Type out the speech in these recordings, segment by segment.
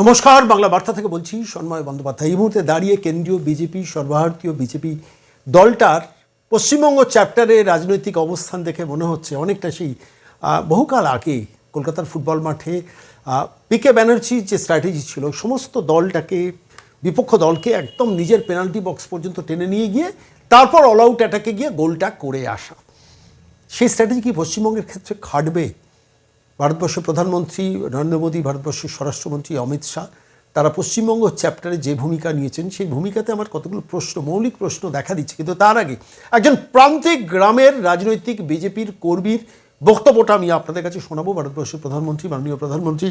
নমস্কার, বাংলা বার্তা থেকে বলছি সন্ময় বন্দ্যোপাধ্যায়। এই মুহূর্তে দাঁড়িয়ে কেন্দ্রীয় বিজেপি, সর্বভারতীয় বিজেপি দলটার পশ্চিমবঙ্গ চ্যাপ্টারে রাজনৈতিক অবস্থান দেখে মনে হচ্ছে অনেকটা সেই বহুকাল আগে কলকাতার ফুটবল মাঠে পিকে ব্যানার্জির যে স্ট্র্যাটেজি ছিল, সমস্ত দলটাকে, বিপক্ষ দলকে একদম নিজের পেনাল্টি বক্স পর্যন্ত টেনে নিয়ে গিয়ে, তারপর অল আউট অ্যাটাকে গিয়ে গোলটা করে আসা। সেই স্ট্র্যাটেজি কি পশ্চিমবঙ্গের ক্ষেত্রে খাটবে? ভারতবর্ষের প্রধানমন্ত্রী নরেন্দ্র মোদী, ভারতবর্ষের স্বরাষ্ট্রমন্ত্রী অমিত শাহ, তারা পশ্চিমবঙ্গ চ্যাপ্টারে যে ভূমিকা নিয়েছেন, সেই ভূমিকাতে আমার কতগুলো প্রশ্ন, মৌলিক প্রশ্ন দেখা দিচ্ছে। কিন্তু তার আগে একজন প্রান্তিক গ্রামের রাজনৈতিক বিজেপির কর্মীর বক্তব্যটা আমি আপনাদের কাছে শোনাবো। ভারতবর্ষের প্রধানমন্ত্রী, মাননীয় প্রধানমন্ত্রী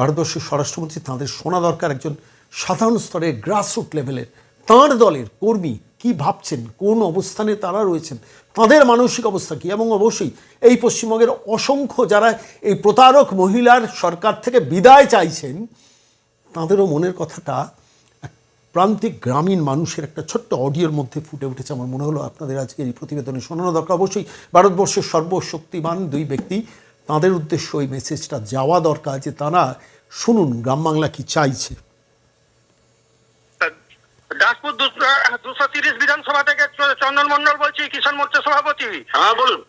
ভারতবর্ষের স্বরাষ্ট্রমন্ত্রী, তাঁদের শোনা দরকার একজন সাধারণ স্তরের গ্রাসরুট লেভেলের তাঁর দলের কর্মী কি ভাবছেন? কোন অবস্থানে তারা রয়েছেন? তাদের মানসিক অবস্থা কি? এবং অবশ্যই এই পশ্চিমবঙ্গের অসংখ্য যারা এই প্রতারক মহিলার সরকার থেকে বিদায় চাইছেন, তাঁদেরও মনের কথাটা প্রান্তিক গ্রামীণ মানুষের একটা ছোট্ট অডিওর মধ্যে ফুটে উঠেছে। আমার মনে হলো আপনাদের আজকে এই প্রতিবেদনে শোনানো দরকার। অবশ্যই ভারতবর্ষের সর্বশক্তিমান দুই ব্যক্তি, তাদের উদ্দেশ্য ওই মেসেজটা যাওয়া দরকার যে তারা শুনুন, গ্রাম বাংলা কি চাইছে। দুশো তিরিশ বিধানসভা থেকে চন্দন মন্ডল বলছি কিষাণ মোর্চা সভাপতি। হ্যাঁ বলুন।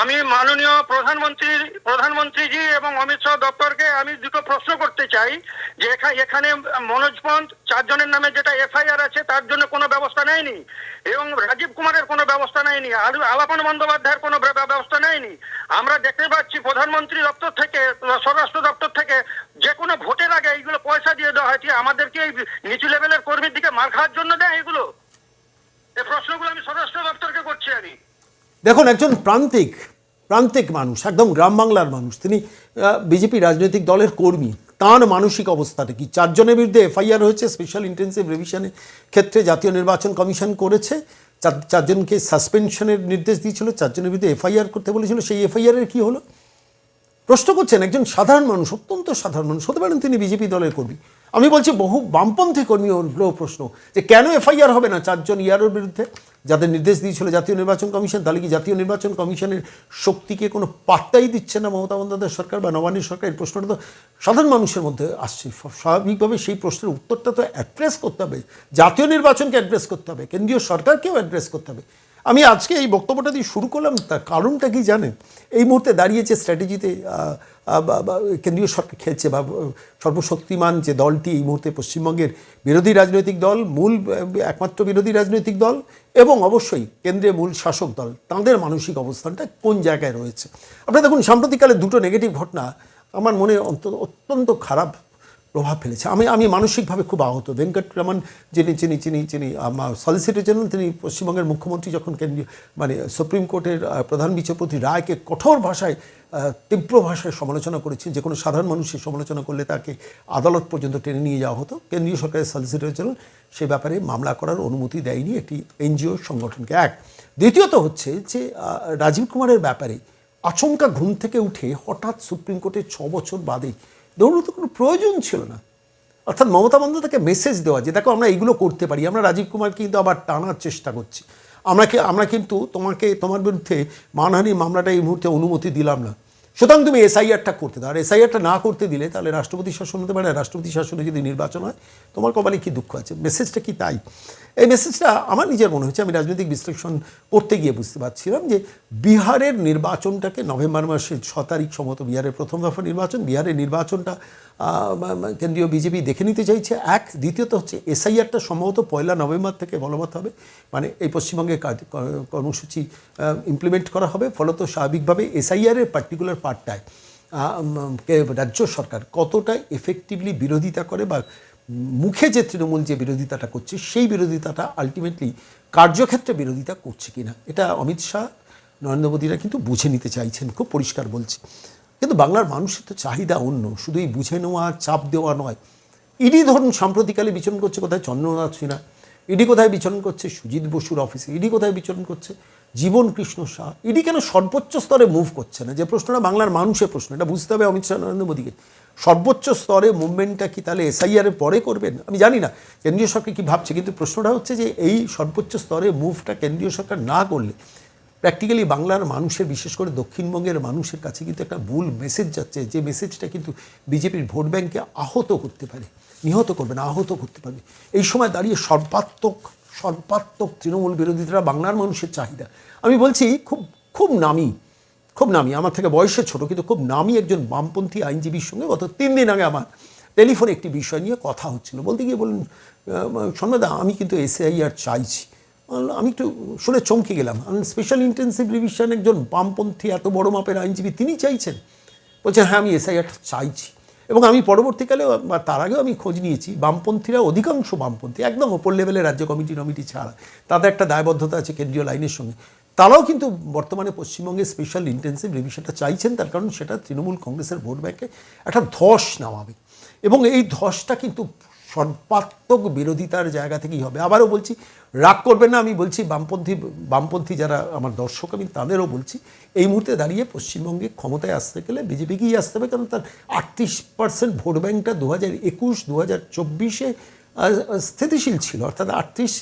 আমি মাননীয় প্রধানমন্ত্রী, প্রধানমন্ত্রীজি এবং অমিত শাহ দপ্তরকে আমি দুটো প্রশ্ন করতে চাই যে এখা- এখানে মনোজ পন্থ চারজনের নামে যেটা এফআইআর আছে তার জন্য কোনো ব্যবস্থা নেয়নি? এবং রাজীব কুমারের কোনো ব্যবস্থা নেয়নি? আলু- আলাপন বন্দ্যোপাধ্যায়ের কোনো ব্যবস্থা নেয়নি? আমরা দেখতে পাচ্ছি প্রধানমন্ত্রী দপ্তর থেকে, স্বরাষ্ট্র দপ্তর থেকে যে কোনো ভোটের আগে এইগুলো পয়সা দিয়ে দেওয়া হয়েছে, আমাদেরকে এই নিচু লেভেলের কর্মীর দিকে মার খাওয়ার জন্য দেয় এগুলো? এই প্রশ্নগুলো আমি স্বরাষ্ট্র দপ্তরকে করছি আমি। দেখুন, একজন প্রান্তিক প্রান্তিক মানুষ, একদম গ্রাম বাংলার মানুষ, তিনি বিজেপি রাজনৈতিক দলের কর্মী, তাঁর মানসিক অবস্থাটা কি চারজনের বিরুদ্ধে এফআইআর হয়েছে স্পেশাল ইন্টেন্সিভ রিভিশনের ক্ষেত্রে জাতীয় নির্বাচন কমিশন করেছে, চার- চারজনকে সাসপেনশনের নির্দেশ দিয়েছিল, চারজনের বিরুদ্ধে এফআইআর করতে বলেছিল, সেই এফআইআরের কি হলো? প্রশ্ন করছেন, একজন সাধারণ মানুষ, অত্যন্ত সাধারণ মানুষ, হতে পারেন তিনি বিজেপি দলের কর্মী। আমি বলছি, বহু বামপন্থী কর্মী প্রশ্ন, যে কেন এফআইআর হবে না চারজন ইয়ারোর বিরুদ্ধে? যাদের নির্দেশ দিয়েছিল জাতীয় নির্বাচন কমিশন, তাহলে কি জাতীয় নির্বাচন কমিশনের শক্তিকে কোনো পাত্তাই দিচ্ছে না মমতা বন্দ্যোপাধ্যায় সরকার বা নবানীর সরকার? এই প্রশ্নটা তো সাধারণ মানুষের মধ্যে আসছে। স্বাভাবিকভাবে সেই প্রশ্নের উত্তরটা তো অ্যাড্রেস করতে হবে। জাতীয় নির্বাচনকে অ্যাড্রেস করতে হবে। কেন্দ্রীয় সরকারকেও অ্যাড্রেস করতে হবে। আমি আজকে এই বক্তব্যটা দিয়ে শুরু করলাম, তার কারণটা কি জানেন? এই মুহূর্তে দাঁড়িয়েছে স্ট্র্যাটেজিতে কেন্দ্রীয় সরকার খেলছে বা সর্বশক্তিমান যে দলটি এই মুহূর্তে পশ্চিমবঙ্গের বিরোধী রাজনৈতিক দল, মূল একমাত্র বিরোধী রাজনৈতিক দল এবং অবশ্যই কেন্দ্রে মূল শাসক দল। তাদের মানসিক অবস্থানটা কোন জায়গায় রয়েছে? আপনারা দেখুন, সাম্প্রতিককালে দুটো নেগেটিভ ঘটনা আমার মনে অত্যন্ত খারাপ প্রভাব ফেলেছে। আমি আমি মানসিকভাবে খুব আহত। ভেঙ্কটরমন যিনি যিনি যিনি যিনি সলিসিটর জেনারেল তিনি পশ্চিমবঙ্গের মুখ্যমন্ত্রী যখন কেন্দ্রীয় মানে সুপ্রিম কোর্টের প্রধান বিচারপতি রায়কে কঠোর ভাষায় তীব্র ভাষায় সমালোচনা করেছেন, যে কোনো সাধারণ মানুষের সমালোচনা করলে তাকে আদালত পর্যন্ত টেনে নিয়ে যাওয়া হতো। কেন্দ্রীয় সরকারের সলিসিটর জেনারেল সে ব্যাপারে মামলা করার অনুমতি দেয়নি একটি এনজিও সংগঠনকে। এক, দ্বিতীয়ত হচ্ছে যে রাজীব কুমারের ব্যাপারে আচমকা ঘুম থেকে উঠে হঠাৎ সুপ্রিম কোর্টের ছ বছর বাদে তো কোনো প্রয়োজন ছিল না। অর্থাৎ মমতা বন্দ্যোপাধ্যায়কে মেসেজ দেওয়া যে, দেখো, আমরা এইগুলো করতে পারি। আমরা রাজীব কুমারকে কিন্তু আবার টানার চেষ্টা করছি। আমরা কি, আমরা কিন্তু তোমাকে, তোমার বিরুদ্ধে মানহানি মামলাটা এই মুহূর্তে অনুমতি দিলাম না। সুতরাং তুমি এসআইআরটা করতে দাও। আর এসআইআরটা না করতে দিলে তাহলে রাষ্ট্রপতি শাসন হতে পারে। রাষ্ট্রপতি শাসনে যদি নির্বাচন হয়, তোমার কপালে কি দুঃখ আছে? মেসেজটা কি তাই? এই মেসেজটা আমার নিজের মনে হচ্ছে আমি রাজনৈতিক বিশ্লেষণ করতে গিয়ে বুঝতে পারছিলাম যে বিহারের নির্বাচনটাকে নভেম্বর মাসের ছ তারিখ সম্ভবত বিহারের প্রথম দফা নির্বাচন। বিহারের নির্বাচনটা কেন্দ্রীয় বিজেপি দেখে নিতে চাইছে। এক, দ্বিতীয়ত হচ্ছে এসআইআরটা সম্ভবত পয়লা নভেম্বর থেকে বলবৎ হবে। মানে এই পশ্চিমবঙ্গে কর্মসূচি ইমপ্লিমেন্ট করা হবে। ফলত স্বাভাবিকভাবে এসআইআরের পার্টিকুলার পার্টটায় রাজ্য সরকার কতটা এফেক্টিভলি বিরোধিতা করে বা মুখে যে তৃণমূল যে বিরোধিতাটা করছে, সেই বিরোধিতাটা আলটিমেটলি কার্যক্ষেত্রে বিরোধিতা করছে কিনা। এটা অমিত শাহ নরেন্দ্র মোদীরা কিন্তু বুঝে নিতে চাইছেন, খুব পরিষ্কার বলছি। কিন্তু বাংলার মানুষের তো চাহিদা অন্য, শুধু এই বুঝে নেওয়া চাপ দেওয়া নয়। ইডি ধরুন সাম্প্রতিককালে বিচরণ করছে কোথায়? চন্দ্রনাথ সিনহা। ইডি কোথায় বিচরণ করছে? সুজিত বসুর অফিসে। ইডি কোথায় বিচরণ করছে? জীবন কৃষ্ণ শাহ। ইডি কেন সর্বোচ্চ স্তরে মুভ করছে না? যে প্রশ্নটা বাংলার মানুষের প্রশ্ন, এটা বুঝতে হবে অমিত শাহ, নরেন্দ্র মোদীকে। সর্বোচ্চ স্তরে মুভমেন্টটা কি তাহলে এসআইআর এর পরে করবেন আমি জানি না, কেন্দ্রীয় সরকার কি ভাবছে? কিন্তু প্রশ্নটা হচ্ছে যে এই সর্বোচ্চ স্তরে মুভটা কেন্দ্রীয় সরকার না করলে প্র্যাকটিক্যালি বাংলার মানুষের, বিশেষ করে দক্ষিণবঙ্গের মানুষের কাছে কিন্তু একটা ভুল মেসেজ যাচ্ছে। যে মেসেজটা কিন্তু বিজেপির ভোট ব্যাংকে আহত করতে পারে, নিহত করবে না, আহত করতে পারবে। এই সময় দাঁড়িয়ে সর্বাত্মক সর্বাত্মক তৃণমূল বিরোধীরা বাংলার মানুষের চাহিদা। আমি বলছি, খুব খুব নামি খুব নামি। আমার থেকে বয়সে ছোট, কিন্তু খুব নামি একজন বামপন্থী আইনজীবীর সঙ্গে গত তিন দিন আগে আমার টেলিফোনে একটি বিষয় নিয়ে কথা হচ্ছিল। বলতে গিয়ে বলুন সন্ন্যদা আমি কিন্তু এসআইআর চাইছি। আমি একটু শুনে চমকে গেলাম। স্পেশাল ইন্টেন্সিভ রিভিশন একজন বামপন্থী এত বড় মাপের আইনজীবী তিনি চাইছেন। বলছেন হ্যাঁ আমি এসআইআরটা চাইছি। এবং আমি পরবর্তীকালে বা তার আগেও আমি খোঁজ নিয়েছি, বামপন্থীরা অধিকাংশ বামপন্থী, একদম ওপর লেভেলে রাজ্য কমিটি নমিটি ছাড়া, তাদের একটা দায়বদ্ধতা আছে কেন্দ্রীয় লাইনের সঙ্গে। তারাও কিন্তু বর্তমানে পশ্চিমবঙ্গে স্পেশাল ইন্টেন্সিভ রিভিশনটা চাইছেন, তার কারণ সেটা তৃণমূল কংগ্রেসের ভোট ব্যাংকে একটা ধস নামাবে। এবং এই ধসটা কিন্তু সর্বাত্মক বিরোধিতার জায়গা থেকেই হবে। আবারও বলছি, রাগ করবেন না, আমি বলছি বামপন্থী বামপন্থী যারা আমার দর্শক, আমি তাদেরও বলছি, এই মুহূর্তে দাঁড়িয়ে পশ্চিমবঙ্গে ক্ষমতায় আসতে গেলে বিজেপিকেই আসতে হবে, কারণ তার আটত্রিশ পার্সেন্ট ভোট ব্যাংকটা দু হাজার একুশ দু হাজার চব্বিশে স্থিতিশীল ছিল। অর্থাৎ আটত্রিশ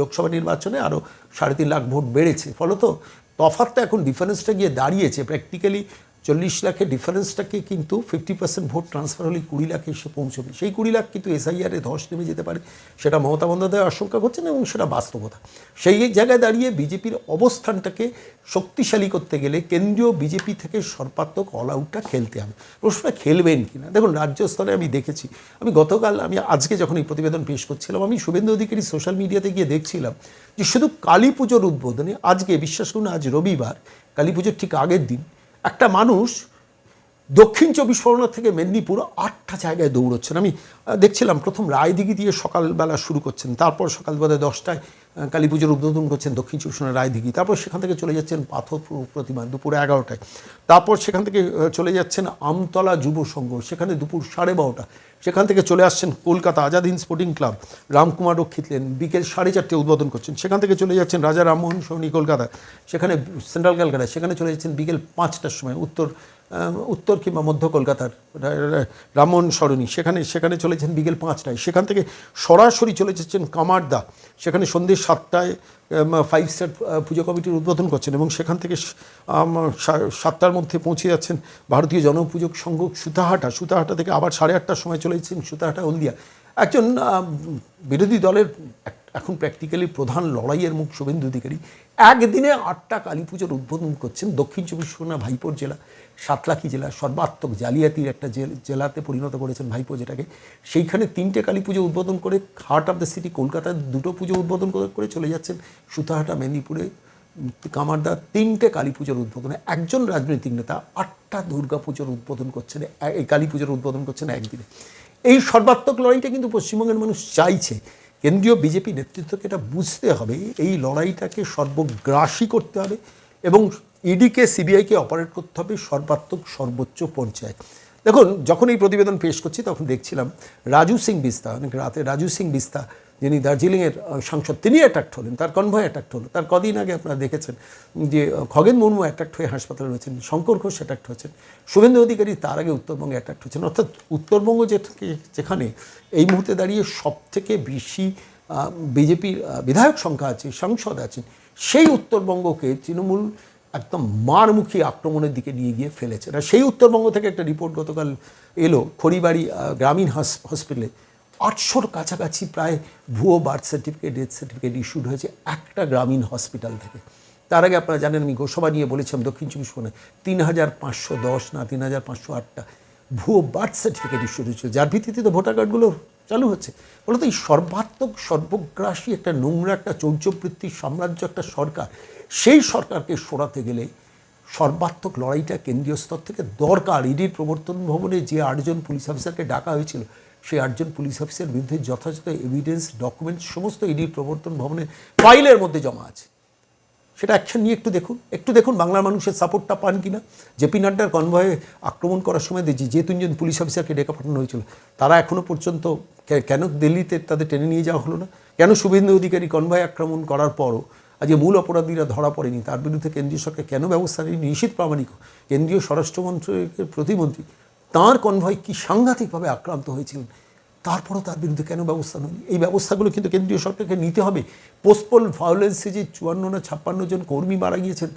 লোকসভা নির্বাচনে আরও সাড়ে তিন লাখ ভোট বেড়েছে। ফলত তফাতটা এখন ডিফারেন্সটা গিয়ে দাঁড়িয়েছে। প্র্যাকটিক্যালি চল্লিশ লাখের ডিফারেন্সটাকে কিন্তু ফিফটি পার্সেন্ট ভোট ট্রান্সফার হলে কুড়ি লাখে এসে পৌঁছবে। সেই কুড়ি লাখ কিন্তু এসআইআরে ধস নেমে যেতে পারে। সেটা মমতা বন্দ্যোপাধ্যায় আশঙ্কা করছেন এবং সেটা বাস্তবতা। সেই জায়গায় দাঁড়িয়ে বিজেপির অবস্থানটাকে শক্তিশালী করতে গেলে কেন্দ্রীয় বিজেপি থেকে সর্বাত্মক অল আউটটা খেলতে হবে। প্রশ্নটা খেলবেন কি না দেখুন, রাজ্য স্তরে আমি দেখেছি। আমি গতকাল, আমি আজকে যখন এই প্রতিবেদন পেশ করছিলাম, আমি শুভেন্দু অধিকারী সোশ্যাল মিডিয়াতে গিয়ে দেখছিলাম যে শুধু কালী পুজোর উদ্বোধনে, আজকে, বিশ্বাস করুন, আজ রবিবার, কালী পুজোর ঠিক আগের দিন একটা মানুষ দক্ষিণ চব্বিশ পরগনা থেকে মেদিনীপুর আটটা জায়গায় দৌড়চ্ছেন। আমি দেখছিলাম প্রথম রায়দিঘি দিয়ে সকালবেলা শুরু করছেন, তারপর সকালবেলা দশটায় কালী পুজোর উদ্বোধন করছেন দক্ষিণ চব্বিশ পরগনা রায়দিঘি। তারপর সেখান থেকে চলে যাচ্ছেন পাথর প্র- প্রতিমা দুপুর এগারোটায়। তারপর সেখান থেকে চলে যাচ্ছেন আমতলা যুব সংঘ। সেখানে দুপুর সাড়ে বারোটা। সেখান থেকে চলে আসছেন Kolkata Azad Hind sporting club. Ramkumar Rakshit lane বিকেল সাড়ে চারটে উদ্বোধন করছেন। সেখান থেকে চলে যাচ্ছেন রাজা রামমোহন সরণি কলকাতা সেখানে সেন্ট্রাল ক্যালকাটা সেখানে চলে যাচ্ছেন বিকেল পাঁচটার সময়। উত্তর উত্তর কিংবা মধ্য কলকাতার রামন সরণি, সেখানে সেখানে চলেছেন বিকেল পাঁচটায়। সেখান থেকে সরাসরি চলে যাচ্ছেন কামারদা। সেখানে সন্ধ্যে সাতটায় ফাইভ স্টার পুজো কমিটির উদ্বোধন করছেন এবং সেখান থেকে সাতটার মধ্যে পৌঁছে যাচ্ছেন ভারতীয় জনপুজোগ সংঘ সুতাহাটা। সুতাহাটা থেকে আবার সাড়ে আটটার সময় চলে যাচ্ছেন সুতাহাটা হলদিয়া। একজন বিরোধী দলের এখন প্র্যাকটিক্যালি প্রধান লড়াইয়ের মুখ শুভেন্দু অধিকারী। একদিনে আটটা কালী পুজোর উদ্বোধন করছেন দক্ষিণ চব্বিশ পরগনা ভাইপোর জেলা, সাতলাখি জেলা, সর্বাত্মক জালিয়াতির একটা জেল- জেলাতে পরিণত করেছেন ভাইপো যেটাকে। সেইখানে তিনটে কালী পুজো উদ্বোধন করে হার্ট অফ দ্য সিটি কলকাতায় দুটো পুজো উদ্বোধন করে চলে যাচ্ছেন সুতাহাটা মেদিনীপুরে, কামারদা, তিনটে কালী পুজোর উদ্বোধনে। একজন রাজনৈতিক নেতা আটটা দুর্গা পুজোর উদ্বোধন করছেন এই কালী পুজোর উদ্বোধন করছেন একদিনে। এই সর্বাত্মক লড়াইটা কিন্তু পশ্চিমবঙ্গের মানুষ চাইছে। কেন্দ্রীয় বিজেপি নেতৃত্বকে এটা বুঝতে হবে, এই লড়াইটাকে সর্বগ্রাসী করতে হবে এবং ইডিকে সিবিআইকে অপারেট করতে হবে সর্বাত্মক সর্বোচ্চ পর্যায়ে। দেখুন, যখন এই প্রতিবেদন পেশ করছি তখন দেখছিলাম রাজু সিং বিস্তা অনেক রাতে রাজু সিং বিস্তা যিনি দার্জিলিংয়ের সাংসদ, তিনি অ্যাট্যাক্ট হলেন, তার কনভয় অ্যাট্যাক্ট হলো। তার কদিন আগে আপনারা দেখেছেন যে খগেন মুর্মু অ্যাট্যাক্ট হয়ে হাসপাতালে রয়েছেন, শঙ্কর ঘোষ অ্যাট্যাক্ট হয়েছেন, শুভেন্দু অধিকারী তার আগে উত্তরবঙ্গে অ্যাট্যাক্ট হয়েছেন। অর্থাৎ উত্তরবঙ্গ যেখানে এই মুহূর্তে দাঁড়িয়ে সব থেকে বেশি বিজেপির বিধায়ক সংখ্যা আছে, সাংসদ আছেন, সেই উত্তরবঙ্গকে তৃণমূল একদম মারমুখী আক্রমণের দিকে নিয়ে গিয়ে ফেলেছে আর সেই উত্তরবঙ্গ থেকে একটা রিপোর্ট গতকাল এলো খড়িবাড়ি গ্রামীণ হাস- হসপিটালে আটশোর কাছাকাছি প্রায় ভুয়ো birth certificate death certificate issued হয়েছে একটা গ্রামীণ হসপিটাল থেকে। তার আগে আপনারা জানেন, আমি গোসভা নিয়ে বলেছিলাম দক্ষিণ চব্বিশ পরগনায়। তিন হাজার পাঁচশো দশ না, তিন হাজার পাঁচশো আটটা ভুয়ো বার্থ সার্টিফিকেট ইস্যুড হয়েছিল যার ভিত্তিতে তো ভোটার কার্ডগুলো চালু হচ্ছে। বলতো এই সর্বাত্মক, সর্বগ্রাসী একটা নোংরা, একটা চৌর্যবৃত্তির সাম্রাজ্য, একটা সরকার, সেই সরকারকে সরাতে গেলে সর্বাত্মক লড়াইটা কেন্দ্রীয় স্তর থেকে দরকার। ইডির প্রবর্তন ভবনে যে আটজন পুলিশ অফিসারকে ডাকা হয়েছিল সেই আটজন পুলিশ অফিসার বিরুদ্ধে যথাযথ এভিডেন্স ডকুমেন্ট সমস্ত ইডির প্রবর্তন ভবনের ফাইলের মধ্যে জমা আছে। সেটা অ্যাকশন নিয়ে একটু দেখুন। একটু দেখুন বাংলার মানুষের সাপোর্টটা পান কি কিনা। জেপি নাড্ডার কনভয়ে আক্রমণ করার সময় দেখছি যে তিনজন পুলিশ অফিসারকে ডেকে পাঠানো হয়েছিল। তারা এখনও পর্যন্ত কেন দিল্লিতে তাদের টেনে নিয়ে যাওয়া হলো না? কেন শুভেন্দু অধিকারী কনভয় আক্রমণ করার পরও আজকে মূল অপরাধীরা ধরা পড়েনি? তার বিরুদ্ধে কেন্দ্রীয় সরকার কেন ব্যবস্থা নেই নিশ্চিত প্রামাণিক। কেন্দ্রীয় স্বরাষ্ট্রমন্ত্রকের প্রতিমন্ত্রী তাঁর কনভয় কি সাংঘাতিকভাবে আক্রান্ত হয়েছিলেন? তারপরও তার বিরুদ্ধে কেন ব্যবস্থা নেই এই ব্যবস্থাগুলো কিন্তু কেন্দ্রীয় সরকারকে নিতে হবে। পোস্টপোল ভায়োলেন্সে যে চুয়ান্ন না ছাপ্পান্ন জন কর্মী মারা গিয়েছেন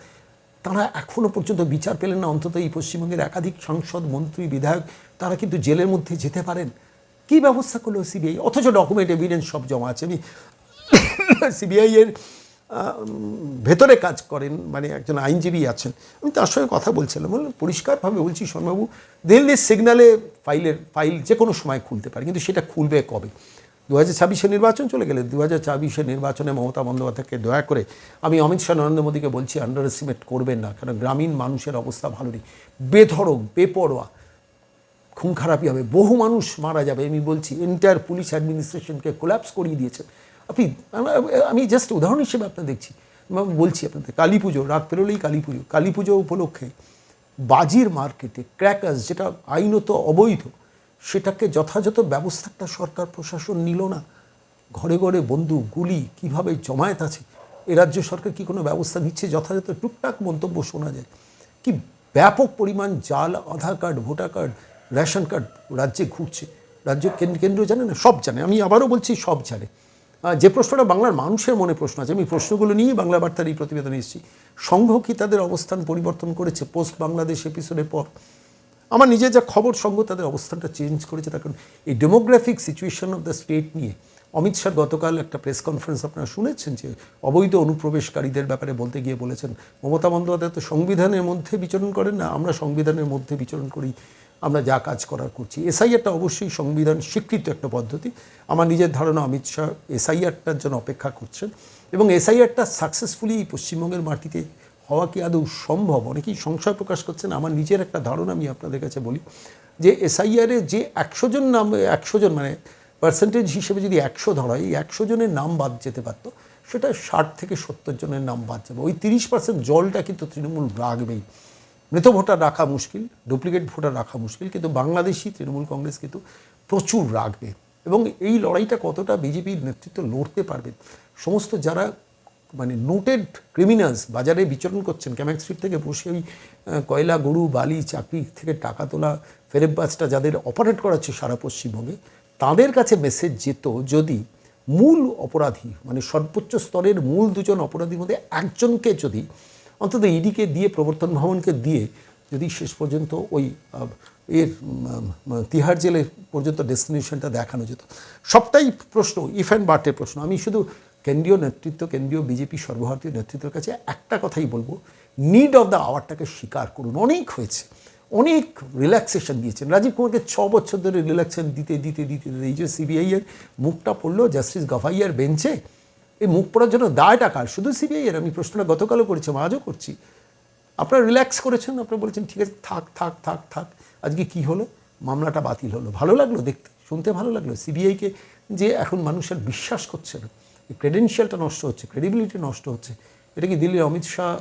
তারা এখনও পর্যন্ত বিচার পেলেন না অন্তত এই পশ্চিমবঙ্গের একাধিক সাংসদ মন্ত্রী বিধায়ক তারা কিন্তু জেলের মধ্যে যেতে পারেন। কি ব্যবস্থা করল সিবিআই? অথচ ডকুমেন্ট এভিডেন্স সব জমা আছে। আমি সিবিআই এর আহ, উম, ভেতরে কাজ করেন মানে একজন আইনজীবী আছেন। আমি তার সঙ্গে কথা বলছিলাম। বললাম, পরিষ্কারভাবে বলছি সোনবাবু দিল্লির সিগনালে ফাইলের, ফাইল যে কোনো সময় খুলতে পারে, কিন্তু সেটা খুলবে কবে? দু হাজার ছাব্বিশে নির্বাচন চলে গেলে দু হাজার ছাব্বিশে নির্বাচনে মমতা বন্দ্যোপাধ্যায়কে দয়া করে আমি অমিত শাহ, নরেন্দ্র মোদীকে বলছি আন্ডার এস্টিমেট করবেন না, কারণ গ্রামীণ মানুষের অবস্থা ভালো নেই। বেধড়ক, বেপরোয়া, খুন খারাপই হবে। বহু মানুষ মারা যাবে, আমি বলছি এন্টায়ার পুলিশ অ্যাডমিনিস্ট্রেশনকে কোল্যাপস করিয়ে দিয়েছেন। আপনি, আমি জাস্ট উদাহরণ হিসেবে আপনার দেখছি বলছি আপনাদের, কালী পুজো, রাত পেরোলেই কালী পুজো কালী পুজো উপলক্ষে বাজির মার্কেটে ক্র্যাকার্স যেটা আইনত অবৈধ, সেটাকে যথাযথ ব্যবস্থাটা সরকার প্রশাসন নিল না। ঘরে ঘরে বন্দুক, গুলি কীভাবে জমায়েত আছে, এ রাজ্য সরকার কি কোনো ব্যবস্থা নিচ্ছে? যথাযথ টুকটাক মন্তব্য শোনা যায়। কি ব্যাপক পরিমাণ জাল, Aadhaar card, voter card, ration card রাজ্যে ঘুরছে। রাজ্য কেন্দ্র জানে না? সব জানে। আমি আবারও বলছি, সব জানে। যে প্রশ্নটা বাংলার মানুষের মনে প্রশ্ন আছে, আমি প্রশ্নগুলো নিয়েই বাংলা বার্তার এই প্রতিবেদনে এসেছি। সংঘ কি তাদের অবস্থান পরিবর্তন করেছে পোস্ট বাংলাদেশ এপিসোডের পর? আমার নিজের যা খবর, সংঘ তাদের অবস্থানটা চেঞ্জ করেছে, তার কারণ এই demographic situation of the state নিয়ে। অমিত শাহ গতকাল একটা প্রেস কনফারেন্স আপনারা শুনেছেন যে, অবৈধ অনুপ্রবেশকারীদের ব্যাপারে বলতে গিয়ে বলেছেন, মমতা বন্দ্যোপাধ্যায় তো সংবিধানের মধ্যে বিচরণ করেন না, আমরা সংবিধানের মধ্যে বিচরণ করি। আমরা যা কাজ করার করছি। এসআইআরটা অবশ্যই সংবিধান স্বীকৃত একটা পদ্ধতি। আমার নিজের ধারণা অমিত শাহ এসআইআরটার জন্য অপেক্ষা করছেন। এবং এসআইআরটা সাকসেসফুলি পশ্চিমবঙ্গের মাটিতে হওয়া কি আদৌ সম্ভব? অনেকেই সংশয় প্রকাশ করছেন। আমার নিজের একটা ধারণা আমি আপনাদের কাছে বলি যে এসআইআরে যে একশো জন নাম, একশো জন মানে পার্সেন্টেজ হিসেবে যদি একশো ধরা হয়, এই একশো জনের নাম বাদ যেতে পারতো, সেটা ষাট থেকে সত্তর জনের নাম বাদ যাবে। ওই তিরিশ পার্সেন্ট জলটা কিন্তু তৃণমূল রাখবেই। মৃত ভোটার রাখা মুশকিল ডুপ্লিকেট ভোটার রাখা মুশকিল, কিন্তু বাংলাদেশি তৃণমূল কংগ্রেস কিন্তু প্রচুর রাখবে এবং এই লড়াইটা কতটা বিজেপির নেতৃত্ব লড়তে পারবে, সমস্ত যারা মানে নোটেড ক্রিমিনালস বাজারে বিচরণ করছেন ক্যামাক স্ট্রিট থেকে বসে ওই কয়লা, গরু, বালি, চাকরি থেকে টাকা তোলা ফেরেববাজটা যাদের অপারেট করাচ্ছে সারা পশ্চিমবঙ্গে, তাদের কাছে মেসেজ যেত যদি মূল অপরাধী মানে সর্বোচ্চ স্তরের মূল দুজন অপরাধীর মধ্যে একজনকে যদি অন্তত ইডিকে দিয়ে, প্রবর্তন ভবনকে দিয়ে যদি শেষ পর্যন্ত ওই এর তিহার জেলের পর্যন্ত ডেস্টিনেশনটা দেখানো যেত। সবটাই প্রশ্ন, ইফ অ্যান্ড বার্টের প্রশ্ন। আমি শুধু কেন্দ্রীয় নেতৃত্ব, কেন্দ্রীয় বিজেপি সর্বভারতীয় নেতৃত্বের কাছে একটা কথাই বলব নিড অফ দ্য আওয়ারটাকে স্বীকার করুন। অনেক হয়েছে, অনেক রিল্যাক্সেশন দিয়েছেন। রাজীব কুমারকে ছ বছর ধরে রিল্যাক্সেশন দিতে দিতে দিতে দিতে, এই যে সিবিআইয়ের মুখটা পড়ল, জাস্টিস গাফাইয়ার বেঞ্চে মুখ পড়ার জন্য দায়টা কার? শুধু সিবিআই এর? আমি প্রশ্নটা গতকালও করেছি আজও করছি। আপনারা রিল্যাক্স করেছেন, আপনারা বলেছেন, ঠিক আছে, থাক থাক থাক থাক, আজকে কি হলো? মামলাটা বাতিল হলো। ভালো লাগল দেখতে, শুনতে ভালো লাগল। সিবিআইকে যে এখন মানুষের বিশ্বাস করছে না, এই ক্রেডেন্সিয়ালটা নষ্ট হচ্ছে ক্রেডিবিলিটি নষ্ট হচ্ছে, এটা কি দিল্লির অমিত শাহ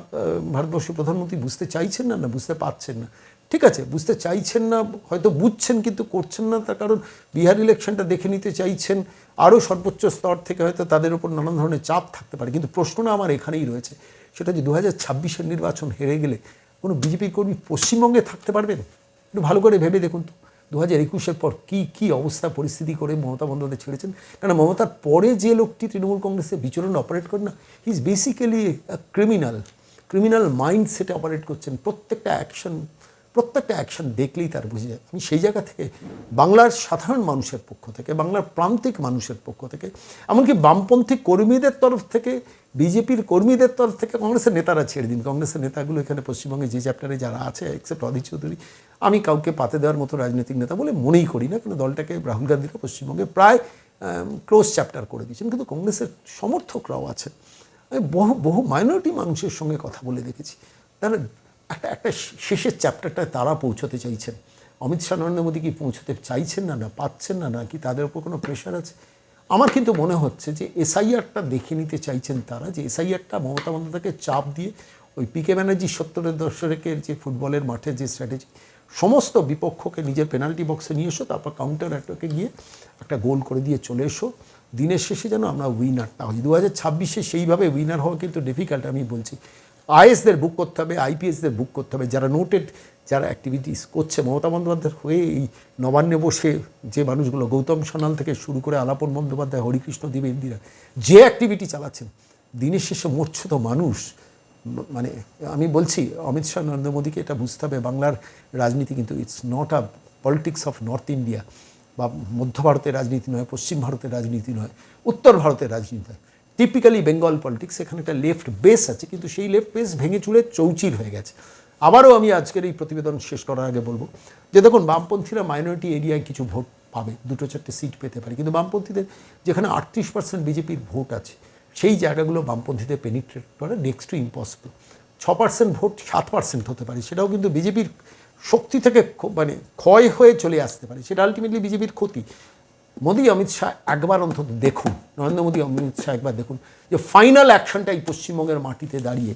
ভারতবর্ষের প্রধানমন্ত্রী বুঝতে চাইছেন না না বুঝতে পারছেন না? ঠিক আছে, বুঝতে চাইছেন না, হয়তো বুঝছেন কিন্তু করছেন না, তার কারণ বিহার ইলেকশনটা দেখে নিতে চাইছেন আরও সর্বোচ্চ স্তর থেকে হয়তো তাদের উপর নানান ধরনের চাপ থাকতে পারে, কিন্তু প্রশ্নটা আমার এখানেই রয়েছে, সেটা যে দু হাজার ছাব্বিশের নির্বাচন হেরে গেলে কোনো বিজেপির কর্মী পশ্চিমবঙ্গে থাকতে পারবেন? একটু ভালো করে ভেবে দেখুন তো দু হাজার একুশের পর কী কী অবস্থা, পরিস্থিতি করে মমতা বন্দ্যোপাধ্যায় ছেড়েছেন? কারণ মমতার পরে যে লোকটি তৃণমূল কংগ্রেসে বিচরণ অপারেট করে না he is basically criminal criminal mind সেটে অপারেট করছেন, প্রত্যেকটা অ্যাকশন প্রত্যেকটা অ্যাকশন দেখলেই তার বুঝে যায়। আমি সেই জায়গা থেকে বাংলার সাধারণ মানুষের পক্ষ থেকে, বাংলার প্রান্তিক মানুষের পক্ষ থেকে, এমনকি বামপন্থী কর্মীদের তরফ থেকে, বিজেপির কর্মীদের তরফ থেকে, কংগ্রেসের নেতারা ছেড়ে দিন। কংগ্রেসের নেতাগুলো এখানে পশ্চিমবঙ্গে যে চ্যাপ্টারে যারা আছে এক্সেপ্ট অধীর চৌধুরী, আমি কাউকে পাতে দেওয়ার মতো রাজনৈতিক নেতা বলে মনেই করি না, কিন্তু দলটাকে রাহুল গান্ধীরা পশ্চিমবঙ্গে প্রায় ক্লোজ চ্যাপ্টার করে দিয়েছেন। কিন্তু কংগ্রেসের সমর্থকরাও আছেন। আমি বহু বহু মাইনরিটি মানুষের সঙ্গে কথা বলে দেখেছি। তারা একটা একটা শেষের চ্যাপ্টারটা তারা পৌঁছতে চাইছেন। অমিত শাহ, নরেন্দ্র মোদী কি পৌঁছতে চাইছেন না না পাচ্ছেন না না কি তাদের উপর কোনো প্রেশার আছে? আমার কিন্তু মনে হচ্ছে যে এসআইআরটা দেখে নিতে চাইছেন তারা, যে এসআইআরটা মমতা বন্দ্যোপাধ্যায়কে চাপ দিয়ে ওই পিকে ব্যানার্জি সত্তরের দশকের যে ফুটবলের মাঠে যে স্ট্র্যাটেজি সমস্ত বিপক্ষকে নিজের পেনাল্টি বক্সে নিয়ে এসো, তারপর কাউন্টার অ্যাটাকে গিয়ে একটা গোল করে দিয়ে চলে এসো। দিনের শেষে যেন আমরা উইনারটা হই। দু হাজার ছাব্বিশে সেইভাবে উইনার হওয়া কিন্তু ডিফিকাল্ট আমি বলছি। আইএসদের বুক করতে হবে, আইপিএসদের বুক করতে হবে। যারা নোটেড যারা অ্যাক্টিভিটিস করছে, মমতা বন্দ্যোপাধ্যায়ের হয়ে এই নবান্নে বসে যে মানুষগুলো, গৌতম সানাল থেকে শুরু করে আলাপন বন্দ্যোপাধ্যায়, হরিকৃষ্ণ দেব ইন্দিরা যে অ্যাক্টিভিটি চালাচ্ছেন, দিনের শেষে মরছে তো মানুষ। মানে আমি বলছি, অমিত শাহ, নরেন্দ্র মোদীকে এটা বুঝতে হবে। বাংলার রাজনীতি কিন্তু it's not a politics of north India বা মধ্য ভারতের রাজনীতি নয়, পশ্চিম ভারতের রাজনীতি নয়, উত্তর ভারতের রাজনীতি নয়। টিপিক্যালি বেঙ্গল পলিটিক্স, এখানে একটা লেফট বেস আছে, কিন্তু সেই লেফট বেস ভেঙে চুলে চৌচির হয়ে গেছে। আবারও আমি আজকের এই প্রতিবেদন শেষ করার আগে বলব যে দেখুন, বামপন্থীরা মাইনরিটি এরিয়ায় কিছু ভোট পাবে, দুটো চারটে সিট পেতে পারে, কিন্তু বামপন্থীদের যেখানে আটত্রিশ পার্সেন্ট বিজেপির ভোট আছে, সেই জায়গাগুলো বামপন্থীদের পেনিট্রেট করা নেক্সট টু ইম্পসিবল ছ পার্সেন্ট ভোট সাত পার্সেন্ট হতে পারে, সেটাও কিন্তু বিজেপির শক্তি থেকে মানে ক্ষয় হয়ে চলে আসতে পারে, সেটা আলটিমেটলি বিজেপির ক্ষতি। মোদী অমিত শাহ একবার অন্তত দেখুন, নরেন্দ্র মোদী অমিত শাহ একবার দেখুন যে ফাইনাল অ্যাকশনটা এই পশ্চিমবঙ্গের মাটিতে দাঁড়িয়ে।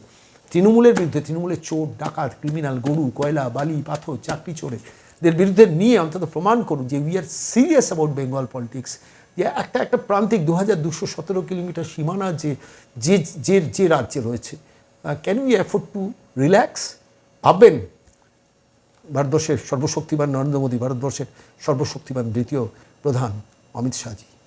তৃণমূলের বিরুদ্ধে তৃণমূলের চোর, ডাকাত ক্রিমিনাল গরু, কয়লা, বালি, পাথর, চাকরি চোরে এদের বিরুদ্ধে নিয়ে অন্তত প্রমাণ করুন যে we are serious about Bengal politics যে একটা একটা প্রান্তিক দু হাজার দুশো সতেরো কিলোমিটার সীমানা যে যে যে যে রাজ্যে রয়েছে can we afford to relax ভাববেন ভারতবর্ষের সর্বশক্তিমান নরেন্দ্র মোদী, ভারতবর্ষের সর্বশক্তিমান দ্বিতীয় প্রধান অমিত শাহজি।